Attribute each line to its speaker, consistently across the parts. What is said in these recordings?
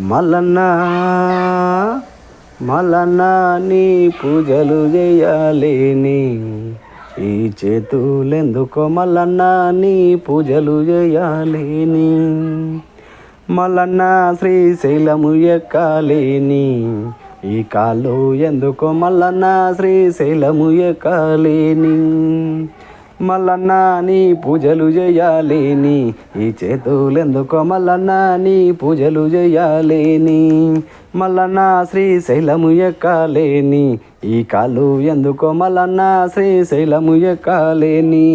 Speaker 1: మల్లన్న మల్లన్న నీ పూజలు చేయాలేని. ఈ చేతులెందుకో మల్లన్న నీ పూజలు చేయాలేని. మల్లన్న శ్రీశైలము ఎక్కాలేని. ఈ కాళ్ళు ఎందుకో మల్లన్న శ్రీశైలము ఎక్కాలేని. మల్లన్న నీ పూజలు చేయాలేని ఈ చేతులెందుకో మల్లన్న నీ పూజలు చేయాలేని మల్లన్న శ్రీశైలము ఎక్కాలేని ఈ కాలు ఎందుకో మల్లన్న శ్రీశైలము ఎక్కాలేని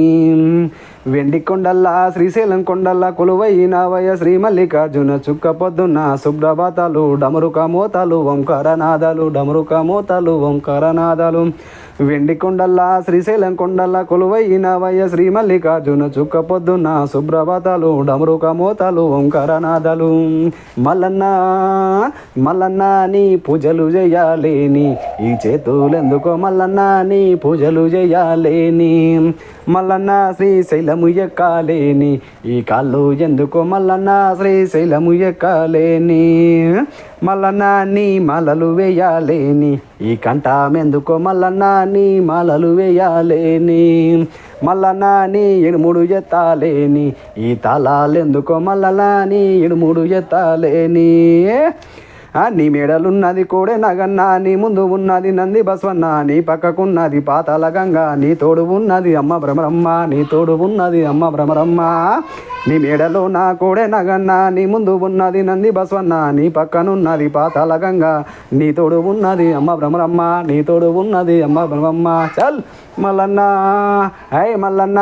Speaker 1: వెండి కొండల్లా శ్రీశైలం కొండల్లా కొలువైనవయ శ్రీ మల్లికార్జున చుక్క పొద్దున్న శుభ్రభాతాలు డమరుక మోతాలు ఓంకారనాదాలు డమరుక మోతాలు ఓంకారనాదాలు. వెండి కొండల్లా శ్రీశైలం కొండల్లా కొలువైనవయ శ్రీ మల్లికార్జున చుక్క పొద్దున్న శుభ్రభాతాలు డమరుక మోతాలు ఓంకారనాదాలు మల్లన్న మల్లన్న నీ పూజలు చేయాలేని ఈ చేతులెందుకో మల్లన్న నీ పూజలు చేయాలేని మల్లన్న శ్రీశైలము ఎక్కాలేని ఈ కాళ్ళు ఎందుకో మల్లన్న శ్రీశైలము ఎక్కాలేని. మల్లన్న నీ మలలు వేయాలేని. ఈ కంఠమెందుకో మల్లన్న నీ మలలు వేయాలేని. మల్లన్న నీ ఎడుముడు ఎత్తాలేని. ఈ తలాలెందుకో మల్లన్న నీ ఎడుముడు ఎత్తాలేని. నీ మెడలున్నది కోడే నగన్న నీ ముందు ఉన్నది నంది బస్వన్న నీ పక్కకున్నది పాతాల గంగ నీ తోడు ఉన్నది అమ్మ భ్రమరమ్మ నీ తోడు ఉన్నది అమ్మ భ్రమరమ్మ. నీ మేడలో నా కోడే నగన్న నీ ముందు ఉన్నది నంది బస్వన్న నీ పక్కనున్నది పాతాల గంగ నీ తోడు ఉన్నది అమ్మ భ్రమరమ్మ నీ తోడు ఉన్నది అమ్మ భ్రమమ్మ చల్ మల్లన్న హై మల్లన్న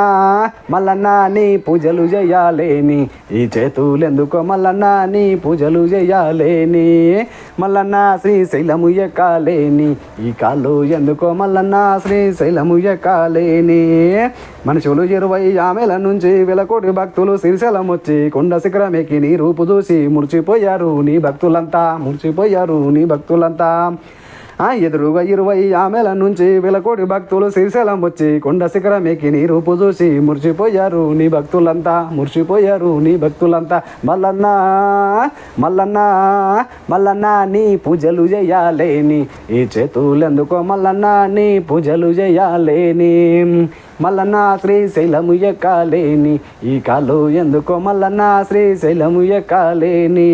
Speaker 1: మల్లన్న నీ పూజలు చేయాలేని ఈ చేతులెందుకో మల్లన్న నీ పూజలు చేయాలేని మల్లన్న శ్రీశైలము ఎక్కాలేని ఈ కాళ్ళు ఎందుకో మల్లన్న శ్రీశైలము ఎక్కాలేని మనుషులు ఇరవై ఆమెల నుంచి వెలకోటి భక్తులు శ్రీశైలం వచ్చి కొండ శిఖరం ఎక్కి నీ రూపు చూసి మురిచిపోయారు నీ భక్తులంతా మురిచిపోయారు నీ భక్తులంతా. ఎదురుగా ఇరవై ఆమెల నుంచి వెలకోటి భక్తులు శ్రీశైలం వచ్చి కొండ శిఖరం ఎక్కి నీ రూపు చూసి మురిసిపోయారు. నీ భక్తులంతా మురిసిపోయారు. నీ భక్తులంతా మల్లన్న మల్లన్న మల్లన్న నీ పూజలు చేయాలేని ఈ చేతులెందుకో మల్లన్న నీ పూజలు చేయాలేని మల్లన్న శ్రీశైలము ఎక్కాలేని ఈ కాలు ఎందుకో మల్లన్న శ్రీశైలము ఎక్కాలేని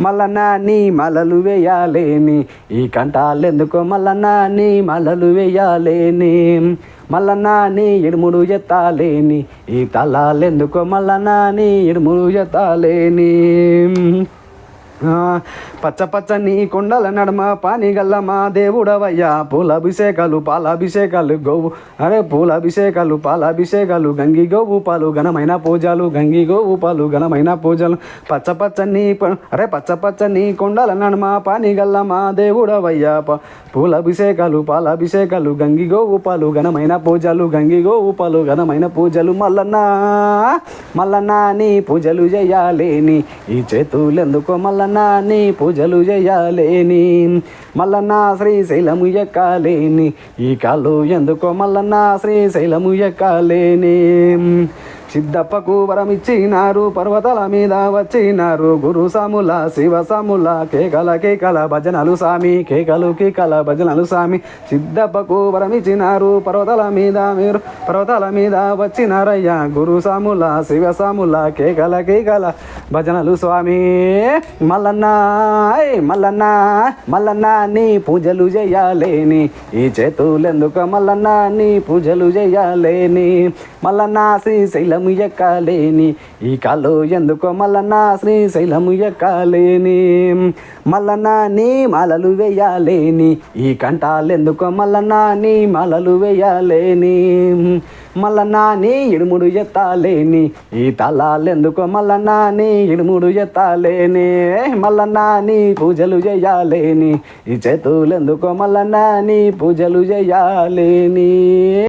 Speaker 1: మల్లన్న నీ మలలు వేయాలేని. ఈ కంఠాలెందుకో మల్లన్న నీ మలలు వేయాలేని. మల్లన్న నీ ఇడుముడు ఎత్తాలేని. ఈ తలాలెందుకో మల్లన్న నీ ఇడుముడు ఎత్తాలేని. పచ్చ పచ్చని కొండల నడమ పానిగల్లమా దేవుడవయ్యా. పూలాభిషేకాలు పాలాభిషేకాలు గోవు. అరే పూలాభిషేకాలు పాలాభిషేకాలు గంగి గోవు పాలు ఘనమైన పూజలు గంగి గోవు పాలు ఘనమైన పూజలు. పచ్చ పచ్చని ప- అరే పచ్చ పచ్చని కొండల నడమ పానిగల్లమా దేవుడవయ్యా. ప- పూలాభిషేకాలు పాలాభిషేకాలు గంగి గోవు పాలు ఘనమైన పూజలు గంగి గోవు పాలు ఘనమైన పూజలు. మల్లన్న మల్లన్న నీ పూజలు చేయాలేని ఈ చేతులెందుకో మల్లన్న? నీ పూజలు చేయాలేని మల్లన్న శ్రీశైలము ఎక్కాలేని ఈ కాళ్ళు ఎందుకో మల్లన్న శ్రీశైలము ఎక్కాలేని. సిద్ధప్పకు వరమిచ్చినారు పర్వతాల మీద వచ్చినారు. గురు సాముల శివ సాముల కేకల కేకల భజనలు సామి కేకలు కేకల భజనలు సామి. సిద్ధప్పకు వరమిచ్చినారు పర్వతాల మీద మీరు పర్వతాల మీద వచ్చినారయ్యా. గురు సాముల శివ సాముల కేకల కేకల భజనలు స్వామి. మల్లన్న మల్లన్న మల్లన్న నీ పూజలు చేయాలేని. ఈ చేతులెందుకు మల్లన్న నీ పూజలు చేయాలేని? మల్లన్న శ్రీశైలము ఎక్కాలేని ఈ కాళ్ళు ఎందుకో మల్లన్న శ్రీశైలము ఎక్కాలేని మల్లన్న నీ మాలలు వేయాలేని. ఈ కంఠాలెందుకో మల్లన్న నీ మాలలు వేయాలేని. మల్లన్న నీ ఇడుముడు ఎత్తాలేని. ఈ తలాలెందుకో మల్లన్న నీ ఇడుముడు ఎత్తాలేని. మల్లన్న నీ పూజలు చేయాలేని. ఈ చేతులెందుకో మల్లన్న నీ పూజలు చేయాలేని.